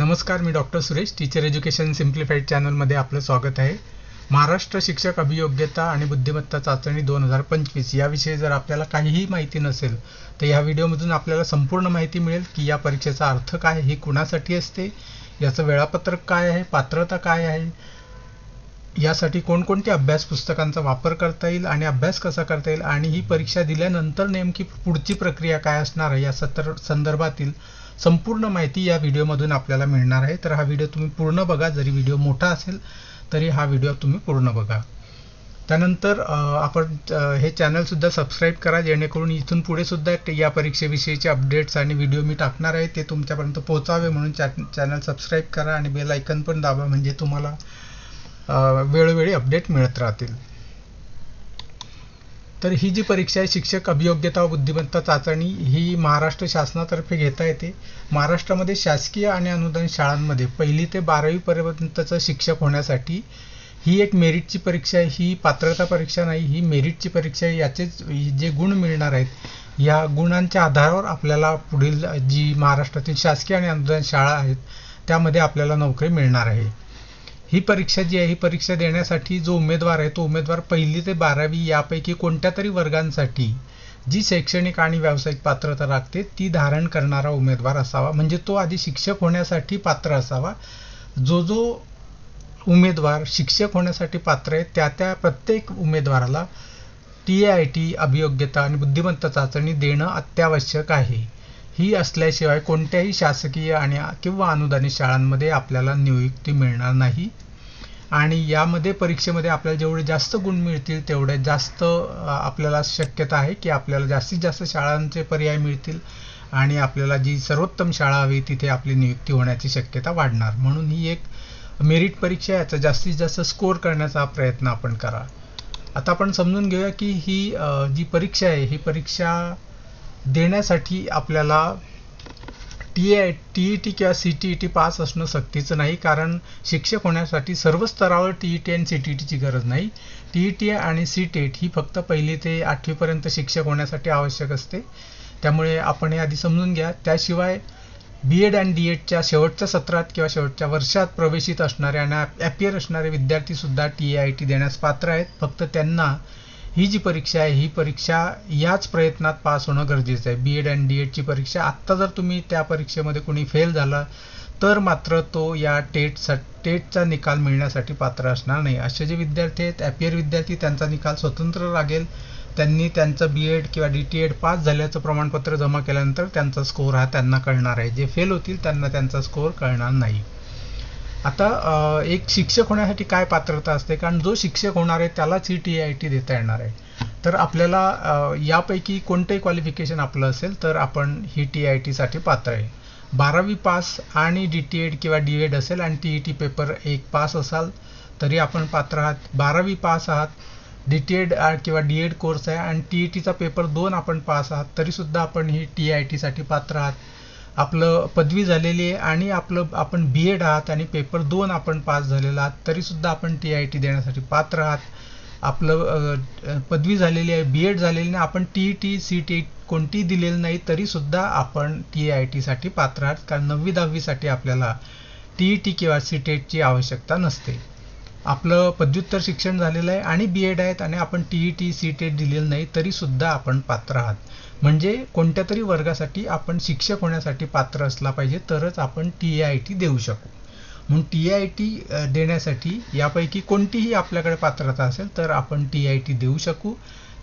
नमस्कार मी doctor Suresh. Teacher education simplified चॅनलमध्ये आपलं स्वागत आहे. महाराष्ट्र शिक्षक अभियोग्यता आणि बुद्धिमत्ता चाचणी दोन हजार पंचवीस याविषयी जर आपल्याला काहीही माहिती नसेल तर या व्हिडिओमधून आपल्याला संपूर्ण माहिती मिळेल की या परीक्षेचा अर्थ काय ही कुणासाठी असते याचं वेळापत्रक काय आहे पात्रता काय आहे यासाठी कोणकोणत्या अभ्यास पुस्तकांचा वापर करता येईल आणि अभ्यास कसा करता येईल आणि ही परीक्षा दिल्यानंतर नेमकी पुढची प्रक्रिया काय असणार आहे या सतर संदर्भातील संपूर्ण माहिती या व्हिडिओमधून आपल्याला मिळणार आहे. तर हा व्हिडिओ तुम्ही पूर्ण बघा. जरी व्हिडिओ मोठा असेल तरी हा व्हिडिओ तुम्ही पूर्ण बघा. त्यानंतर आपण हे चॅनलसुद्धा सबस्क्राईब करा. जेणेकरून इथून पुढे सुद्धा या परीक्षेविषयीचे अपडेट्स आणि व्हिडिओ मी टाकणार आहे ते तुमच्यापर्यंत पोहोचावे म्हणून चॅनल सबस्क्राईब करा आणि बेल आयकन पण दाबा म्हणजे तुम्हाला वेळोवेळी अपडेट मिळत राहतील. तर ही जी परीक्षा आहे शिक्षक अभियोग्यता व बुद्धिमत्ता चाचणी ही महाराष्ट्र शासनातर्फे घेता येते. महाराष्ट्रामध्ये शासकीय आणि अनुदान शाळांमध्ये पहिली ते बारावीपर्यंतचं शिक्षक होण्यासाठी ही एक मेरिटची परीक्षा आहे. ही पात्रता परीक्षा नाही ही मेरिटची परीक्षा आहे. याचेच जे गुण मिळणार आहेत या गुणांच्या आधारावर आपल्याला पुढील जी महाराष्ट्रातील शासकीय आणि अनुदान शाळा आहेत त्यामध्ये आपल्याला नोकरी मिळणार आहे. ही परीक्षा जी आहे ही परीक्षा देण्यासाठी जो उमेदवार आहे तो उमेदवार पहिली ते बारावी यापैकी कोणत्या तरी वर्गांसाठी जी शैक्षणिक आणि व्यावसायिक पात्रता लागते ती धारण करणारा उमेदवार असावा. म्हणजे तो आधी शिक्षक होण्यासाठी पात्र असावा. जो जो उमेदवार शिक्षक होण्यासाठी पात्र आहे त्या त्या प्रत्येक उमेदवाराला टी आय टी अभियोग्यता आणि बुद्धिमत्ता चाचणी देणं अत्यावश्यक आहे. ही असल्याशिवाय कोणत्याही शासकीय आणि किंवा अनुदानित शाळांमध्ये आपल्याला नियुक्ती मिळणार नाही. आणि यामध्ये परीक्षेमध्ये आपल्याला जेवढे जास्त गुण मिळतील तेवढे जास्त आपल्याला शक्यता आहे की आपल्याला जास्तीत जास्त शाळांचे पर्याय मिळतील आणि आपल्याला जी सर्वोत्तम शाळा हवी तिथे आपली नियुक्ती होण्याची शक्यता वाढणार. म्हणून ही एक मेरिट परीक्षा आहे. याचा जास्तीत जास्त स्कोअर करण्याचा प्रयत्न आपण करा. आता आपण समजून घेऊया की ही जी परीक्षा आहे ही परीक्षा देण्यासाठी आपल्याला T I T E T किंवा C T E T pass असणं सक्तीचं नाही कारण शिक्षक होण्यासाठी सर्व स्तरावर टी ई टी आणि सी टी ई टीची गरज नाही. टी ई टी आणि सी टेट ही फक्त पहिली ते आठवीपर्यंत शिक्षक होण्यासाठी आवश्यक असते. त्यामुळे आपण हे आधी समजून घ्या. त्याशिवाय बी एड आणि डी एडच्या शेवटच्या सत्रात किंवा शेवटच्या वर्षात प्रवेशित असणारे आणि ॲपियर असणारे विद्यार्थीसुद्धा टी आय टी देण्यास पात्र आहेत. फक्त त्यांना ही जी परीक्षा आहे ही परीक्षा याच प्रयत्नात पास होणं गरजेचं आहे. बी एड आणि डी एडची परीक्षा. आत्ता जर तुम्ही त्या परीक्षेमध्ये कोणी फेल झाला तर मात्र तो या टेटचा टेटचा निकाल मिळण्यासाठी पात्र असणार नाही. असे जे विद्यार्थी आहेत ॲपियर विद्यार्थी त्यांचा निकाल स्वतंत्र लागेल. त्यांनी त्यांचं बी एड किंवा डी टी एड पास झाल्याचं प्रमाणपत्र जमा केल्यानंतर त्यांचा स्कोअर हा त्यांना कळणार आहे. जे फेल होतील त्यांना त्यांचा स्कोअर कळणार नाही. आता एक शिक्षक होण्यासाठी काय पात्रता असते? कारण जो शिक्षक होणार आहे त्यालाच ही टी आय टी देता येणार आहे. तर आपल्याला यापैकी कोणतंही क्वालिफिकेशन आपलं असेल तर आपण ही टी आय टीसाठी पात्र आहे. बारावी पास आणि डी टी एड किंवा डी एड असेल आणि टी ई टी पेपर एक पास असाल तरी आपण पात्र आहात. बारावी पास आहात डी टी एड किंवा डी एड कोर्स आहे आणि टी ई टीचा पेपर दोन आपण पास आहात तरीसुद्धा आपण ही टी आय टीसाठी पात्र आहात. आपलं पदवी झालेली आहे आणि आपलं आपण बी एड आहात आणि पेपर दोन आपण पास झालेला आहात तरीसुद्धा आपण टी आय टी देण्यासाठी पात्र आहात. आपलं पदवी झालेली आहे बी एड झालेली नाही आपण T E T C T कोणतीही दिलेली नाही तरीसुद्धा आपण टी आय टीसाठी पात्र आहात. कारण नववी दहावीसाठी आपल्याला टी ई टी किंवा सी टेटची आवश्यकता नसते. आपलं पदव्युत्तर शिक्षण झालेलं आहे आणि बी एड आहेत आणि आपण T E T C TET दिलेलं नाही तरीसुद्धा आपण पात्र आहात. म्हणजे कोणत्या तरी वर्गासाठी आपण शिक्षक होण्यासाठी पात्र असला पाहिजे तरच आपण टी आय टी देऊ शकू. म्हणून टी आय टी देण्यासाठी यापैकी कोणतीही आपल्याकडे पात्रता असेल तर आपण टी आय टी देऊ शकू.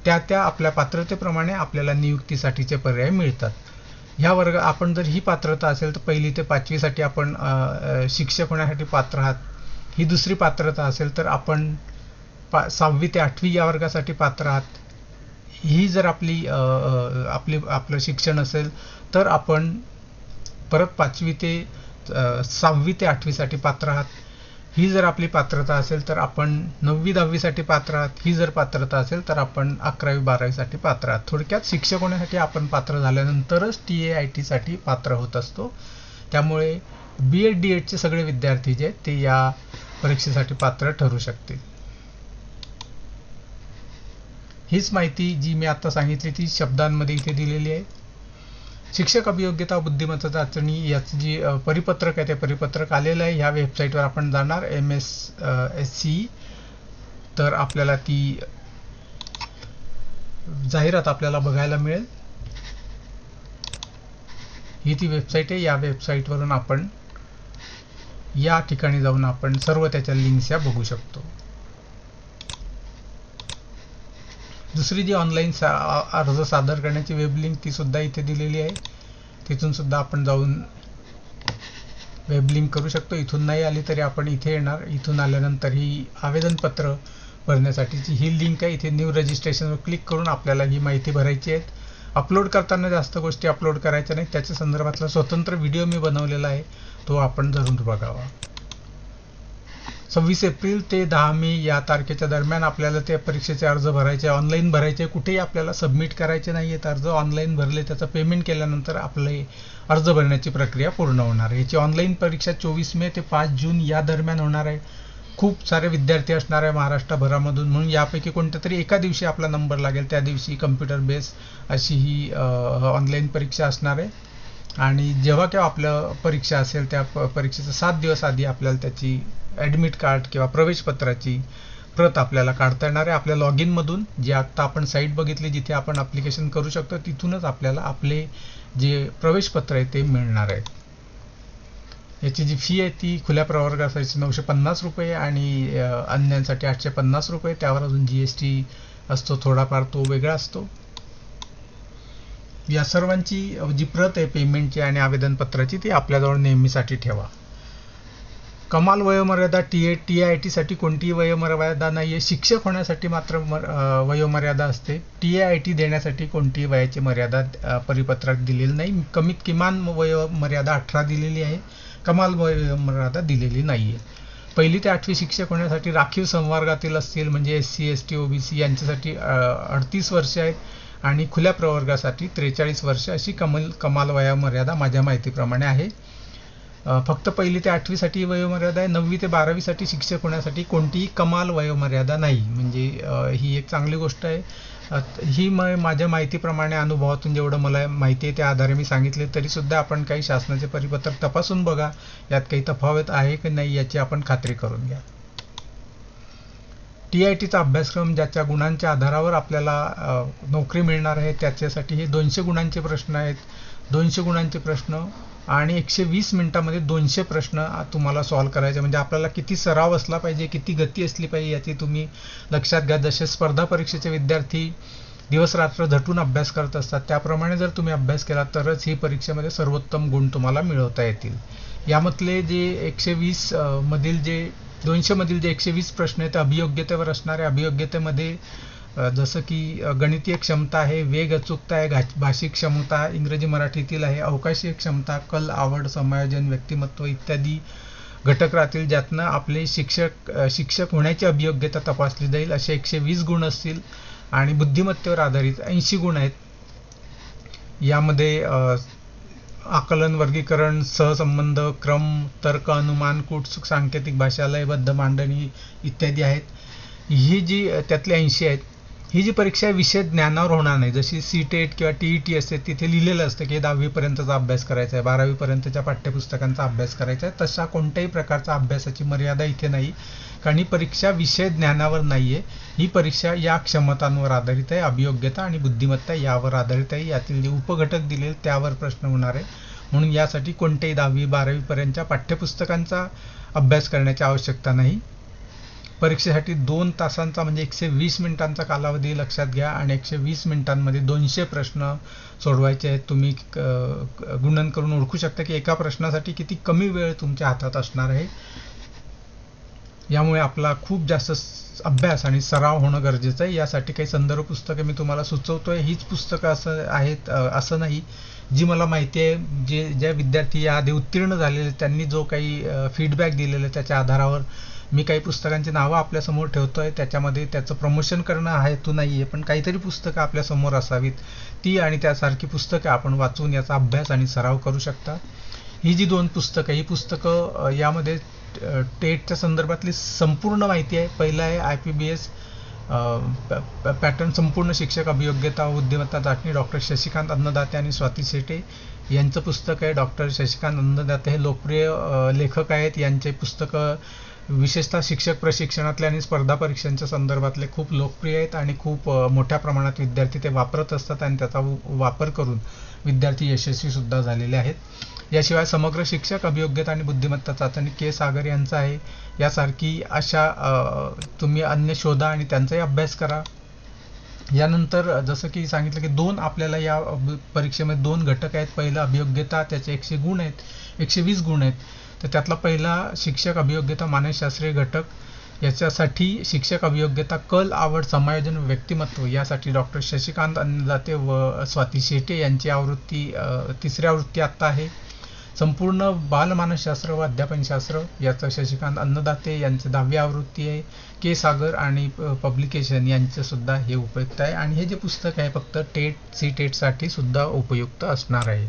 त्या त्या आपल्या पात्रतेप्रमाणे आपल्याला नियुक्तीसाठीचे पर्याय मिळतात. ह्या वर्ग आपण जर ही पात्रता असेल तर पहिली ते पाचवीसाठी आपण शिक्षक होण्यासाठी पात्र आहात. ही दुसरी पात्रता असेल तर आपण पा सहावी ते आठवी या वर्गासाठी पात्र आहात. ही जर आपली आपली आपलं शिक्षण असेल तर आपण परत पाचवी ते सहावी ते आठवीसाठी पात्र आहात. ही जर आपली पात्रता असेल तर आपण नववी दहावीसाठी पात्र आहात. ही जर पात्रता असेल तर आपण अकरावी बारावीसाठी पात्र आहात. थोडक्यात शिक्षक होण्यासाठी आपण पात्र झाल्यानंतरच टी ए आय टीसाठी पात्र होत असतो. त्यामुळे बी एड डी एडचे सगळे विद्यार्थी जे आहेत ते या परीक्षेसाठी पात्र ठरू शकतील. हीच माहिती जी मी आता सांगितली ती शब्दांमध्ये इथे दिलेली आहे. शिक्षक अभियोग्यता बुद्धिमत्ता चाचणी याचं जी परिपत्रक आहे ते परिपत्रक आलेलं आहे. ह्या वेबसाईटवर आपण जाणार एम एस एस सी तर आपल्याला ती जाहिरात आपल्याला बघायला मिळेल. ही ती वेबसाईट आहे. या वेबसाईटवरून आपण या ठिकाणी जाऊन आपण सर्व त्याच्या लिंक्स या बघू शकतो. दुसरी जी ऑनलाईन सा अर्ज सादर करण्याची वेब लिंक ती सुद्धा इथे दिलेली आहे. तिथून सुद्धा आपण जाऊन वेब लिंक करू शकतो. इथून नाही आली तरी आपण इथे येणार. इथून आल्यानंतर ही आवेदनपत्र भरण्यासाठीची ही लिंक आहे. इथे न्यू रजिस्ट्रेशनवर क्लिक करून आपल्याला ही माहिती भरायची आहे. अपलोड करताना जास्त गोष्टी अपलोड करायच्या नाहीत. त्याच्या संदर्भातला स्वतंत्र व्हिडिओ मी बनवलेला आहे. तो आपण जरूर बघावा. सव्वीस एप्रिल ते दहा मे या तारखेच्या दरम्यान आपल्याला त्या परीक्षेचे अर्ज भरायचे ऑनलाईन भरायचे कुठेही आपल्याला सबमिट करायचे नाही आहेत अर्ज ऑनलाईन भरले त्याचं पेमेंट केल्यानंतर आपले अर्ज भरण्याची प्रक्रिया पूर्ण होणार आहे. याची ऑनलाईन परीक्षा चोवीस मे ते पाच जून या दरम्यान होणार आहे. खूप सारे विद्यार्थी असणार आहे महाराष्ट्रभरामधून म्हणून यापैकी कोणत्या तरी एका दिवशी आपला नंबर लागेल त्या दिवशी कम्प्युटर बेस अशी ही ऑनलाईन परीक्षा असणार आहे. आणि जेव्हा केव्हा आपलं परीक्षा असेल त्या प- परीक्षेचा सात दिवस आधी आपल्याला त्याची ॲडमिट कार्ड किंवा प्रवेशपत्राची प्रत आपल्याला काढता येणार आहे. आपल्या लॉग इनमधून जे आत्ता आपण साईट बघितली जिथे आपण अप्लिकेशन करू शकतो तिथूनच आपल्याला आपले जे प्रवेशपत्र आहे ते मिळणार आहे याची जी फी आहे ती खुल्या प्रवर्गासाठी नऊशे पन्नास रुपये आणि अन्यांसाठी आठशे पन्नास रुपये. त्यावर अजून जी एस टी असतो थोडाफार तो वेगळा असतो. या सर्वांची जी प्रत आहे पेमेंटची आणि आवेदनपत्राची ती आपल्याजवळ नेहमीसाठी ठेवा. कमाल वयोमर्यादा टी ए टी आय टीसाठी कोणतीही वयोमर्यादा नाही आहे शिक्षक होण्यासाठी मात्र वयोमर्यादा असते. टी आय टी देण्यासाठी कोणतीही वयाची मर्यादा परिपत्रक दिलेली नाही. कमीत किमान वयोमर्यादा अठरा दिलेली आहे. कमाल वयोमर्यादा दिलेली नाही आहे पहिली ते आठवी शिक्षक होण्यासाठी राखीव संवर्गातील असतील म्हणजे S C S T OBC यांच्यासाठी अडतीस वर्ष आहेत आणि खुल्या प्रवर्गासाठी त्रेचाळीस वर्ष अशी कमल कमाल वयोमर्यादा माझ्या माहितीप्रमाणे आहे. फक्त पहिली ते आठवीसाठी वयोमर्यादा आहे. नववी ते बारावीसाठी शिक्षक होण्यासाठी कोणतीही कमाल वयोमर्यादा नाही. म्हणजे ही एक चांगली गोष्ट आहे. ही म माझ्या माहितीप्रमाणे अनुभवातून जेवढं मला माहिती आहे त्या आधारे मी सांगितले तरीसुद्धा आपण काही शासनाचे परिपत्रक तपासून बघा. यात काही तफावत आहे की नाही याची आपण खात्री करून घ्या. टी आय टीचा अभ्यासक्रम ज्याच्या गुणांच्या आधारावर आपल्याला नोकरी मिळणार आहे त्याच्यासाठी हे दोनशे गुणांचे प्रश्न आहेत. दोनशे गुणांचे प्रश्न आणि एकशे वीस मिनिटामध्ये दोनशे प्रश्न तुम्हाला सॉल्व्ह करायचे. म्हणजे आपल्याला किती सराव असला पाहिजे किती गती असली पाहिजे याची तुम्ही लक्षात घ्या. जसे स्पर्धा परीक्षेचे विद्यार्थी दिवस रात्र झटून अभ्यास करत असतात त्याप्रमाणे जर तुम्ही अभ्यास केला तरच ही परीक्षेमध्ये सर्वोत्तम गुण तुम्हाला मिळवता येतील. यामधले जे एकशे वीस मधील जे दोनशे मधील जे एकशे वीस प्रश्न आहेत ते अभियोग्यतेवर असणारे अभियोग्यतेमध्ये जसं की गणितीय क्षमता आहे वेग अचूकता आहे भाषिक क्षमता इंग्रजी मराठीतील आहे अवकाशीय क्षमता कल आवड समायोजन व्यक्तिमत्व इत्यादी घटक राहतील ज्यातनं आपले शिक्षक शिक्षक होण्याची अभियोग्यता तपासली जाईल असे एकशे वीस गुण असतील आणि बुद्धिमत्तेवर आधारित ऐंशी गुण आहेत. यामध्ये आकलन वर्गीकरण सहसंबंध क्रम तर्क अनुमान कूटसुक सांकेतिक भाषा लयबद्ध मांडणी इत्यादी आहेत. ही जी त्यातली त्यातले ऐंशी आहेत ही जी परीक्षा विषय ज्ञानावर होणार नाही. जशी सी टेट किंवा टी ई टी असते तिथे लिहिलेलं असतं की दहावीपर्यंतचा अभ्यास करायचा आहे बारावीपर्यंतच्या पाठ्यपुस्तकांचा अभ्यास करायचा आहे. तशा कोणत्याही प्रकारचा अभ्यासाची मर्यादा इथे नाही. कारण ही परीक्षा विषय ज्ञानावर नाही आहे ही परीक्षा या क्षमतांवर आधारित आहे अभियोग्यता आणि बुद्धिमत्ता यावर आधारित आहे. यातील जे उपघटक दिले त्यावर प्रश्न होणार आहे. म्हणून यासाठी कोणत्याही दहावी बारावीपर्यंतच्या पाठ्यपुस्तकांचा अभ्यास करण्याची आवश्यकता नाही. परीक्षेसाठी दोन तासांचा म्हणजे एकशे वीस मिनिटांचा कालावधी लक्षात घ्या आणि एकशे वीस मिनिटांमध्ये दोनशे प्रश्न सोडवायचे आहेत. तुम्ही गुणन करून ओळखू शकता की एका प्रश्नासाठी किती कमी वेळ तुमच्या हातात असणार आहे. यामुळे आपला खूप जास्त अभ्यास आणि सराव होणं गरजेचं आहे. यासाठी काही संदर्भ पुस्तकं मी तुम्हाला सुचवतोय. हीच पुस्तकं असं आहेत असं नाही जी मला माहिती आहे जे ज्या विद्यार्थी याआधी उत्तीर्ण झालेले त्यांनी जो काही फीडबॅक दिलेला त्याच्या आधारावर मी काही पुस्तकांची नावं आपल्यासमोर ठेवतो आहे त्याच्यामध्ये त्याचं प्रमोशन करणं हा तो नाही आहे पण काहीतरी पुस्तकं आपल्यासमोर असावीत. ती आणि त्यासारखी पुस्तकं आपण वाचून याचा अभ्यास आणि सराव करू शकता. ही जी दोन पुस्तकं ही पुस्तकं यामध्ये टेटच्या संदर्भातली संपूर्ण माहिती आहे. पहिलं आहे I P B S pattern संपूर्ण शिक्षक अभियोग्यता बुद्धिमत्ता चाचणी डॉक्टर शशिकांत अन्नदाते आणि स्वाती शेटे यांचं पुस्तक आहे. डॉक्टर शशिकांत अन्नदाते हे लोकप्रिय लेखक आहेत. यांचे पुस्तकं विशेषतः शिक्षक प्रशिक्षणातले आणि स्पर्धा परीक्षांच्या संदर्भातले खूप लोकप्रिय आहेत आणि खूप मोठ्या प्रमाणात विद्यार्थी ते वापरत असतात आणि त्याचा वापर करून विद्यार्थी यशस्वी सुद्धा झालेले आहेत. याशिवाय समग्र शिक्षक अभियोग्यता आणि बुद्धिमत्ता चाचणी के सागर यांचा आहे. यासारखी अशा तुम्ही अन्य शोधा आणि त्यांचाही अभ्यास करा. यानंतर जसं की सांगितलं की दोन आपल्याला या परीक्षेमध्ये दोन घटक आहेत. पहिलं अभियोग्यता त्याचे एकशे गुण आहेत एकशे वीस गुण आहेत. तर त्यातला पहिला शिक्षक अभियोग्यता मानसशास्त्रीय घटक. याच्यासाठी शिक्षक अभियोग्यता कल आवड समायोजन व्यक्तिमत्व यासाठी डॉक्टर शशिकांत अन्नदाते व स्वाती शेटे यांची आवृत्ती तिसरी आवृत्ती आत्ता आहे. संपूर्ण बालमानसशास्त्र व अध्यापनशास्त्र याचं शशिकांत अन्नदाते यांचं दहावी आवृत्ती आहे. के सागर आणि पब्लिकेशन यांचं सुद्धा हे उपयुक्त आहे. आणि हे जे पुस्तक आहे फक्त टेट सी टेटसाठी सुद्धा उपयुक्त असणार आहे.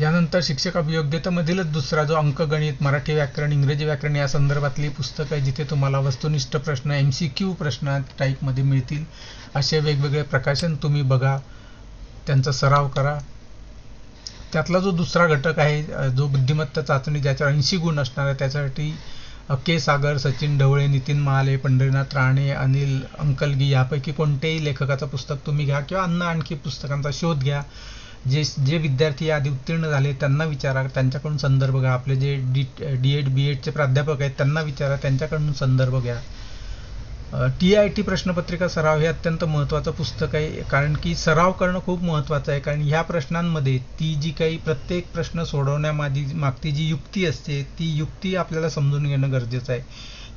यानंतर शिक्षक अभियोग्यतेमधीलच दुसरा जो अंकगणित मराठी व्याकरण इंग्रजी व्याकरण या संदर्भातली पुस्तकं आहे जिथे तुम्हाला वस्तुनिष्ठ प्रश्न एम सी क्यू प्रश्न टाईपमध्ये मिळतील. असे वेगवेगळे प्रकाशन तुम्ही बघा. त्यांचा सराव करा. त्यातला जो दुसरा घटक आहे जो बुद्धिमत्ता चाचणी ज्याच्यावर ऐंशी गुण असणार आहे त्याच्यासाठी के सागर सचिन ढवळे नितीन महाले पंढरीनाथ राणे अनिल अंकलगी यापैकी कोणत्याही लेखकाचं पुस्तक तुम्ही घ्या किंवा अन्य आणखी पुस्तकांचा शोध घ्या. जे जे विद्यार्थी आधी उत्तीर्ण झाले त्यांना विचारा. त्यांच्याकडून संदर्भ घ्या. आपले जे डी डी एड बी एडचे प्राध्यापक आहेत त्यांना विचारा. त्यांच्याकडून संदर्भ घ्या. टी आय टी प्रश्नपत्रिका सराव हे अत्यंत महत्त्वाचं पुस्तक आहे कारण की सराव करणं खूप महत्त्वाचं आहे. कारण ह्या प्रश्नांमध्ये ती जी काही प्रत्येक प्रश्न सोडवण्यामागी मागती जी युक्ती असते ती युक्ती आपल्याला समजून घेणं गरजेचं आहे.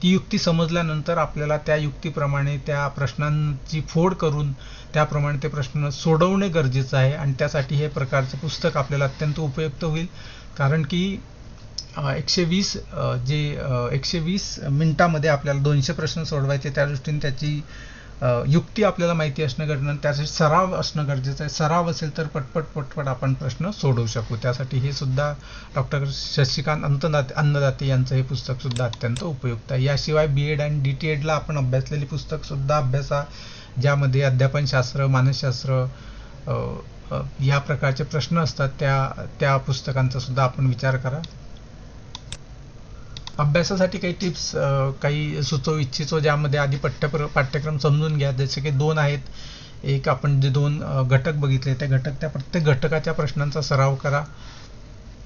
ती युक्ती समजल्यानंतर आपल्याला त्या युक्तीप्रमाणे त्या प्रश्नांची फोड करून त्याप्रमाणे ते प्रश्न सोडवणे गरजेचं आहे आणि त्यासाठी हे प्रकारचं पुस्तक आपल्याला अत्यंत उपयुक्त होईल. कारण की एकशे वीस जे एकशे वीस मिनिटामध्ये आपल्याला दोनशे प्रश्न सोडवायचे त्या दृष्टीने त्याची युक्ती आपल्याला माहिती असणं गरजेचं आणि त्यासाठी सराव असणं गरजेचं आहे. सराव असेल तर पटपट पटपट आपण प्रश्न सोडवू शकू. त्यासाठी हे सुद्धा डॉक्टर शशिकांत अंतदाते अन्नदाते यांचं हे पुस्तक सुद्धा अत्यंत उपयुक्त आहे. याशिवाय बी एड आणि डी टी एडला आपण अभ्यासलेली पुस्तक सुद्धा अभ्यासा ज्यामध्ये अध्यापनशास्त्र मानसशास्त्र या प्रकारचे प्रश्न असतात त्या त्या पुस्तकांचा सुद्धा आपण विचार करा. अभ्यासासाठी काही टिप्स काही सुचव इच्छितो ज्यामध्ये आधी पाठ्यप्र पाठ्यक्रम समजून घ्या. जसे की दोन आहेत. एक आपण जे दोन घटक बघितले त्या घटक त्या प्रत्येक घटकाच्या प्रश्नांचा सराव करा.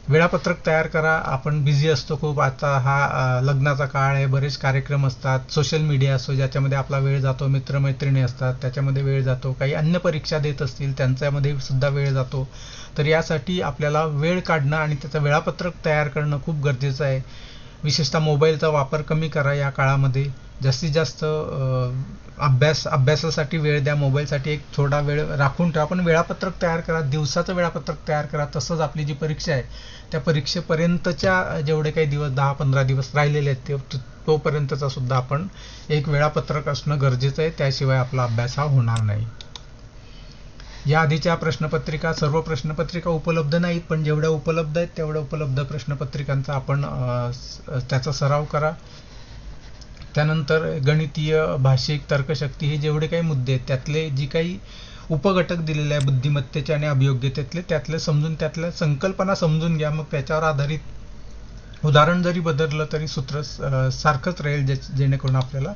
वेळापत्रक तयार करा आपण बिझी असतो खूप. आता हा लग्नाचा काळ आहे बरेच कार्यक्रम असतात. सोशल मीडिया असतो ज्याच्यामध्ये आपला वेळ जातो मित्रमैत्रिणी असतात त्याच्यामध्ये वेळ जातो. काही अन्य परीक्षा देत असतील त्यांच्यामध्ये सुद्धा वेळ जातो. तर यासाठी आपल्याला वेळ काढणं आणि त्याचं वेळापत्रक तयार करणं खूप गरजेचं आहे. विशेषतः मोबाईलचा वापर कमी करा या काळामध्ये. जास्तीत जास्त अभ्यास अभ्यासासाठी वेळ द्या मोबाईलसाठी एक थोडा वेळ राखून ठेवा. पण वेळापत्रक तयार करा दिवसाचं वेळापत्रक तयार करा. तसंच आपली जी परीक्षा आहे त्या परीक्षेपर्यंतच्या जेवढे काही दिवस दहा पंधरा दिवस राहिलेले आहेत ते तो- तोपर्यंतचा सुद्धा आपण एक वेळापत्रक असणं गरजेचं आहे. त्याशिवाय आपला अभ्यास हा होणार नाही. या आधीच्या प्रश्नपत्रिका सर्व प्रश्नपत्रिका उपलब्ध नाहीत पण जेवढ्या उपलब्ध आहेत तेवढ्या उपलब्ध प्रश्नपत्रिकांचा आपण त्याचा सराव करा. त्यानंतर गणितीय भाषिक तर्कशक्ती हे जेवढे काही मुद्दे आहेत त्यातले जी काही उपघटक दिलेले आहे बुद्धिमत्तेचे आणि अभियोग्यतेतले त्यातले समजून त्यातल्या संकल्पना समजून घ्या. मग त्याच्यावर आधारित उदाहरण जरी बदललं तरी सूत्र सारखंच राहील जे जेणेकरून आपल्याला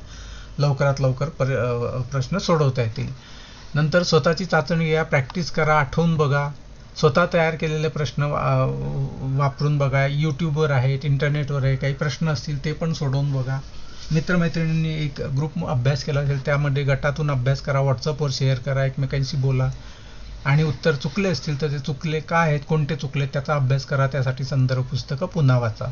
लवकरात लवकर पर प्रश्न सोडवता येतील. नंतर स्वतःची चाचणी घ्या प्रॅक्टिस करा आठवून बघा. स्वतः तयार केलेले प्रश्न वापरून बघा. यूट्यूबवर आहेत इंटरनेटवर आहे काही प्रश्न असतील ते पण सोडवून बघा. मित्रमैत्रिणींनी एक ग्रुप अभ्यास केला असेल त्यामध्ये गटातून अभ्यास करा व्हॉट्सअपवर शेअर करा एकमेकांशी बोला. आणि उत्तर चुकले असतील तर ते चुकले काय आहेत कोणते चुकले त्याचा अभ्यास करा त्यासाठी संदर्भ पुस्तकं पुन्हा वाचा.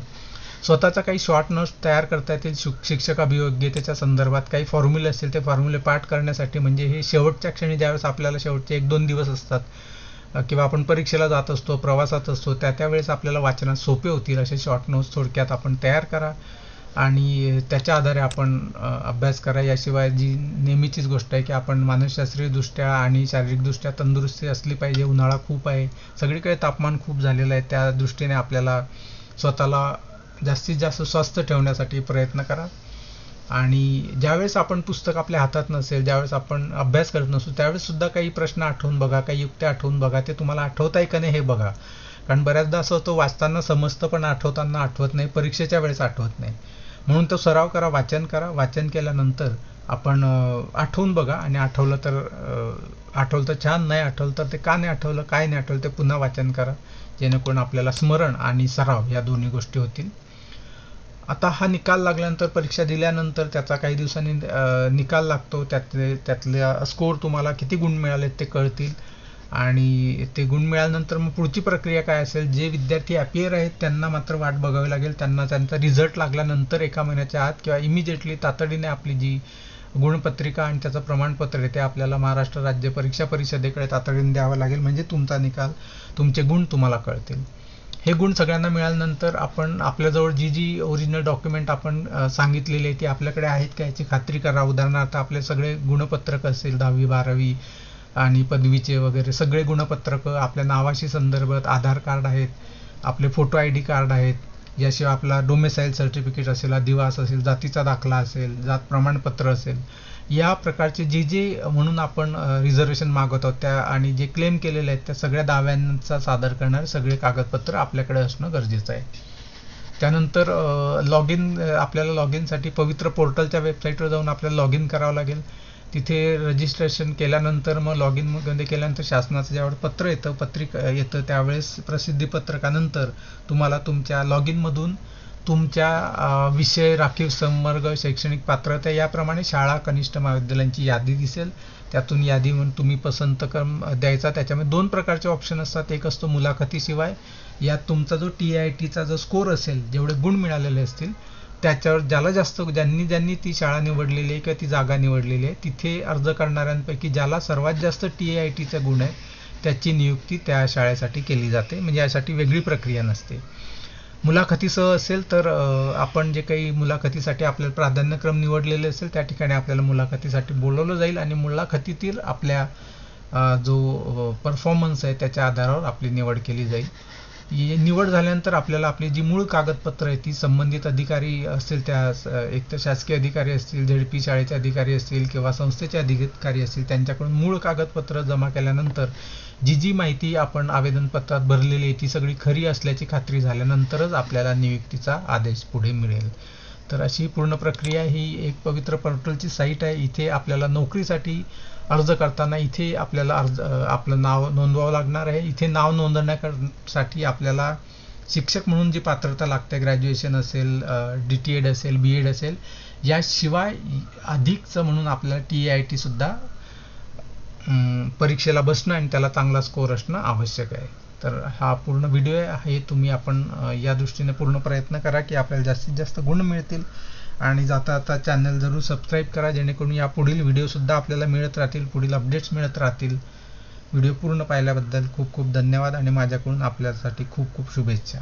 स्वतःचा काही शॉर्ट नोट्स तयार करता येतील शिक- शिक्षक अभियोग्यतेच्या संदर्भात काही फॉर्म्युले असतील ते फॉर्म्युले पाठ करण्यासाठी म्हणजे हे शेवटच्या क्षणी ज्यावेळेस आपल्याला शेवटचे एक दोन दिवस असतात किंवा आपण परीक्षेला जात असतो प्रवासात असतो त्या त्यावेळेस आपल्याला वाचनात सोपे होतील असे शॉर्ट नोट्स थोडक्यात आपण तयार करा आणि त्याच्या आधारे आपण अभ्यास करा. याशिवाय जी नेहमीचीच गोष्ट आहे की आपण मानसशास्त्रीयदृष्ट्या आणि शारीरिकदृष्ट्या तंदुरुस्ती असली पाहिजे उन्हाळा खूप आहे सगळीकडे तापमान खूप झालेलं आहे त्या दृष्टीने आपल्याला स्वतःला जास्तीत जास्त स्वस्थ ठेवण्यासाठी प्रयत्न करा. आणि ज्यावेळेस आपण पुस्तक आपल्या हातात नसेल ज्यावेळेस आपण अभ्यास करत नसू त्यावेळेस सुद्धा काही प्रश्न आठवून बघा काही युक्त्या आठवून बघा ते तुम्हाला आठवत आहे का नाही हे बघा. कारण बऱ्याचदा असं होतं वाचताना समजतं पण आठवताना आठवत नाही परीक्षेच्या वेळेस आठवत नाही. म्हणून तो सराव करा वाचन करा. वाचन केल्यानंतर आपण आठवून बघा. आणि आठवलं तर आठवलं तर छान नाही आठवलं तर ते का नाही आठवलं काय नाही आठवलं ते पुन्हा वाचन करा. जेणेकरून आपल्याला स्मरण आणि सराव या दोन्ही गोष्टी होतील. आता हा निकाल लागल्यानंतर परीक्षा दिल्यानंतर त्याचा काही दिवसांनी निकाल लागतो. त्यातले त्यातल्या स्कोर तुम्हाला किती गुण मिळाले ते कळतील. आणि ते गुण मिळाल्यानंतर मग पुढची प्रक्रिया काय असेल? जे विद्यार्थी अपियर आहेत त्यांना मात्र वाट बघावी लागेल. त्यांना त्यांचा रिझल्ट लागल्यानंतर एका महिन्याच्या आत किंवा इमिजिएटली तातडीने आपली जी गुणपत्रिका आणि त्याचं प्रमाणपत्र आहे ते आपल्याला महाराष्ट्र राज्य परीक्षा परिषदेकडे तातडीने द्यावं लागेल. म्हणजे तुमचा निकाल तुमचे गुण तुम्हाला कळतील. हे गुण सगळ्यांना मिळाल्यानंतर आपण आपल्याजवळ जी जी ओरिजिनल डॉक्युमेंट आपण सांगितलेली आहे ती आपल्याकडे आहेत का? याची खात्री करा. उदाहरणार्थ आपले सगळे गुणपत्रक असेल दहावी बारावी आणि पदवीचे वगैरे सगळे गुणपत्रक आपल्या नावाशी संदर्भात आधार कार्ड आहेत आपले फोटो आय डी कार्ड आहेत याशिवाय आपला डोमेसाईल सर्टिफिकेट असेल अधिवास असेल जातीचा दाखला असेल जात प्रमाणपत्र असेल या प्रकारचे जे जे म्हणून आपण रिझर्वेशन मागवत आहोत त्या आणि जे क्लेम केलेले आहेत त्या सगळ्या दाव्यांचा सादर करणारे सगळे कागदपत्र आपल्याकडे असणं गरजेचं आहे. त्यानंतर लॉग इन आपल्याला लॉग इनसाठी पवित्र पोर्टलच्या वेबसाईटवर जाऊन आपल्याला लॉग इन करावं लागेल. तिथे रजिस्ट्रेशन केल्यानंतर मग लॉग इनमध्ये केल्यानंतर शासनाचं ज्यावेळेस पत्र येतं पत्रिका येतं त्यावेळेस प्रसिद्धी पत्रकानंतर तुम्हाला तुमच्या लॉग इनमधून तुमच्या विषय राखीव संवर्ग शैक्षणिक पात्रता याप्रमाणे शाळा कनिष्ठ महाविद्यालयांची यादी दिसेल. त्यातून यादी म्हणून तुम्ही पसंत क्रम द्यायचा. त्याच्यामध्ये दोन प्रकारचे ऑप्शन असतात. एक असतो मुलाखतीशिवाय. यात तुमचा जो टी आय टीचा जो स्कोर असेल जेवढे गुण मिळालेले असतील त्याच्यावर ज्याला जास्त ज्यांनी ज्यांनी ती शाळा निवडलेली आहे किंवा ती जागा निवडलेली आहे तिथे अर्ज करणाऱ्यांपैकी ज्याला सर्वात जास्त टी आय टीचा गुण आहे त्याची नियुक्ती त्या शाळेसाठी केली जाते. म्हणजे यासाठी वेगळी प्रक्रिया नसते. मुलाखतीसह असेल तर आपण जे काही मुलाखतीसाठी आपल्याला प्राधान्यक्रम निवडलेले असेल त्या ठिकाणी आपल्याला मुलाखतीसाठी बोलवलं जाईल आणि मुलाखतीतील आपल्या जो परफॉर्मन्स आहे त्याच्या आधारावर आपली निवड केली जाईल. निवड झाल्यानंतर आपल्याला आपली जी मूळ कागदपत्र आहे ती संबंधित अधिकारी असतील त्या एक तर शासकीय अधिकारी असतील झेडपी शाळेचे अधिकारी असतील किंवा संस्थेचे अधिकारी असतील त्यांच्याकडून मूळ कागदपत्र जमा केल्यानंतर जी जी माहिती आपण आवेदनपत्रात भरलेली आहे ती सगळी खरी असल्याची खात्री झाल्यानंतरच आपल्याला नियुक्तीचा आदेश पुढे मिळेल. तर अशी पूर्ण प्रक्रिया ही एक पवित्र पोर्टलची साईट आहे. इथे आपल्याला नोकरीसाठी अर्ज करताना इथे आपल्याला अर्ज आपलं नाव नोंदवावं लागणार आहे. इथे नाव नोंदवण्यासाठी आपल्याला शिक्षक म्हणून जी पात्रता लागते ग्रॅज्युएशन असेल डी टी एड असेल बी एड असेल याशिवाय अधिकचं म्हणून आपल्याला टी आय टी सुद्धा परीक्षेला बसणं आणि त्याला चांगला स्कोअर असणं आवश्यक आहे. तर हा पूर्ण व्हिडिओ आहे. हे तुम्ही आपण या दृष्टीने पूर्ण प्रयत्न करा की आपल्याला जास्तीत जास्त गुण मिळतील. आणि जाता आता चॅनल जरूर सबस्क्राईब करा जेणेकरून या पुढील व्हिडिओसुद्धा आपल्याला मिळत राहतील पुढील अपडेट्स मिळत राहतील. व्हिडिओ पूर्ण पाहिल्याबद्दल खूप खूप धन्यवाद आणि माझ्याकडून आपल्यासाठी खूप खूप शुभेच्छा.